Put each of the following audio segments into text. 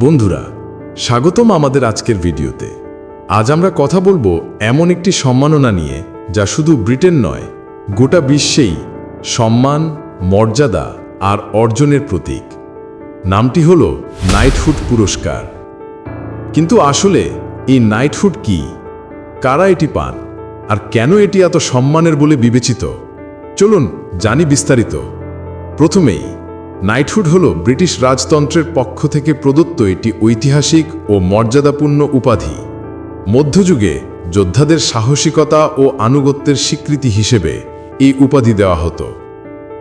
বন্ধুরা, স্বাগতম আমাদের আজকের ভিডিওতে। আজ আমরা কথা বলব এমন একটি সম্মাননা নিয়ে, যা শুধু ব্রিটেন নয়, গোটা বিশ্বেই সম্মান, মর্যাদা আর অর্জনের প্রতীক। নামটি হল নাইটহুড পুরস্কার। কিন্তু আসলে এই নাইটহুড কি? কারা এটি পান? আর কেন এটি এত সম্মানের বলে বিবেচিত? চলুন জানি বিস্তারিত। প্রথমেই নাইটহুড হল ব্রিটিশ রাজতন্ত্রের পক্ষ থেকে প্রদত্ত একটি ঐতিহাসিক ও মর্যাদাপূর্ণ উপাধি। মধ্যযুগে যোদ্ধাদের সাহসিকতা ও আনুগত্যের স্বীকৃতি হিসেবে এই উপাধি দেওয়া হতো।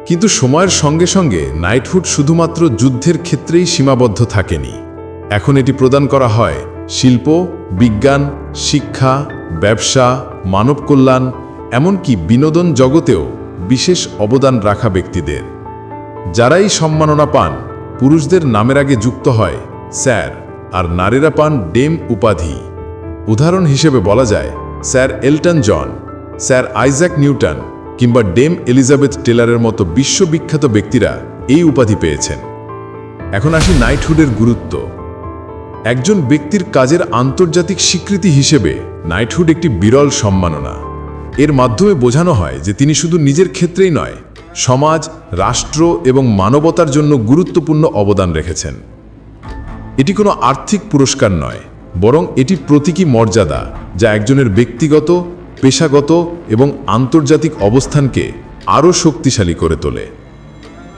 কিন্তু সময়ের সঙ্গে সঙ্গে নাইটহুড শুধুমাত্র যুদ্ধের ক্ষেত্রেই সীমাবদ্ধ থাকেনি। এখন এটি প্রদান করা হয় শিল্প, বিজ্ঞান, শিক্ষা, ব্যবসা, মানব কল্যাণ, এমনকি বিনোদন জগতেও বিশেষ অবদান রাখা ব্যক্তিদের। যারা এই সম্মাননা পান, পুরুষদের নামের আগে যুক্ত হয় স্যার, আর নারীরা পান ডেম উপাধি। উদাহরণ হিসেবে বলা যায় sir Elton John, sir Isaac Newton, কিংবা ডেম এলিজাবেথ টেলারের মতো বিশ্ববিখ্যাত ব্যক্তিরা এই উপাধি পেয়েছেন। এখন আসি নাইটহুডের গুরুত্ব। একজন ব্যক্তির কাজের আন্তর্জাতিক স্বীকৃতি হিসেবে নাইটহুড একটি বিরল সম্মাননা। এর মাধ্যমে বোঝানো হয় যে তিনি শুধু নিজের ক্ষেত্রেই নয় সমাজ, রাষ্ট্র এবং মানবতার জন্য গুরুত্বপূর্ণ অবদান রেখেছেন। এটি কোনো আর্থিক পুরস্কার নয়, বরং এটি প্রতীকী মর্যাদা যা একজনের ব্যক্তিগত, পেশাগত এবং আন্তর্জাতিক অবস্থানকে আরও শক্তিশালী করে তোলে।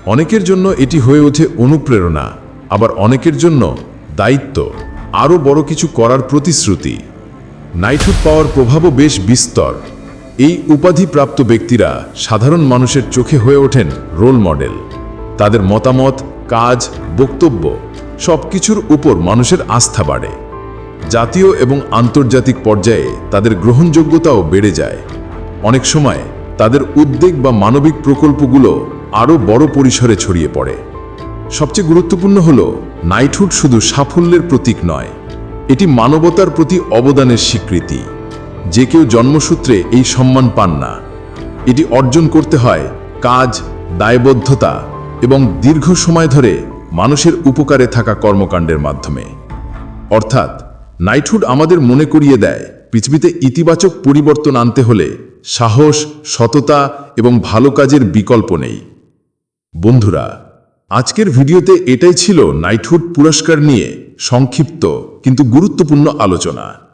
অনেকের জন্য এটি হয়ে ওঠে অনুপ্রেরণা, আবার অনেকের জন্য দায়িত্ব, আরও বড় কিছু করার প্রতিশ্রুতি। নাইটহুড পাওয়ার প্রভাবও বেশ বিস্তর। এই উপাধিপ্রাপ্ত ব্যক্তিরা সাধারণ মানুষের চোখে হয়ে ওঠেন রোল মডেল। তাদের মতামত, কাজ, বক্তব্য সব কিছুর উপর মানুষের আস্থা বাড়ে। জাতীয় এবং আন্তর্জাতিক পর্যায়ে তাদের গ্রহণযোগ্যতাও বেড়ে যায়। অনেক সময় তাদের উদ্বেগ বা মানবিক প্রকল্পগুলো আরও বড় পরিসরে ছড়িয়ে পড়ে। সবচেয়ে গুরুত্বপূর্ণ হল নাইটহুড শুধু সাফল্যের প্রতীক নয়, এটি মানবতার প্রতি অবদানের স্বীকৃতি। যে কেউ জন্মসূত্রে এই সম্মান পান না। এটি অর্জন করতে হয় কাজ, দায়বদ্ধতা এবং দীর্ঘ সময় ধরে মানুষের উপকারে থাকা কর্মকাণ্ডের মাধ্যমে। অর্থাৎ নাইটহুড আমাদের মনে করিয়ে দেয় পৃথিবীতে ইতিবাচক পরিবর্তন আনতে হলে সাহস, সততা এবং ভালো কাজের বিকল্প নেই। বন্ধুরা, আজকের ভিডিওতে এটাই ছিল নাইটহুড পুরস্কার নিয়ে সংক্ষিপ্ত কিন্তু গুরুত্বপূর্ণ আলোচনা।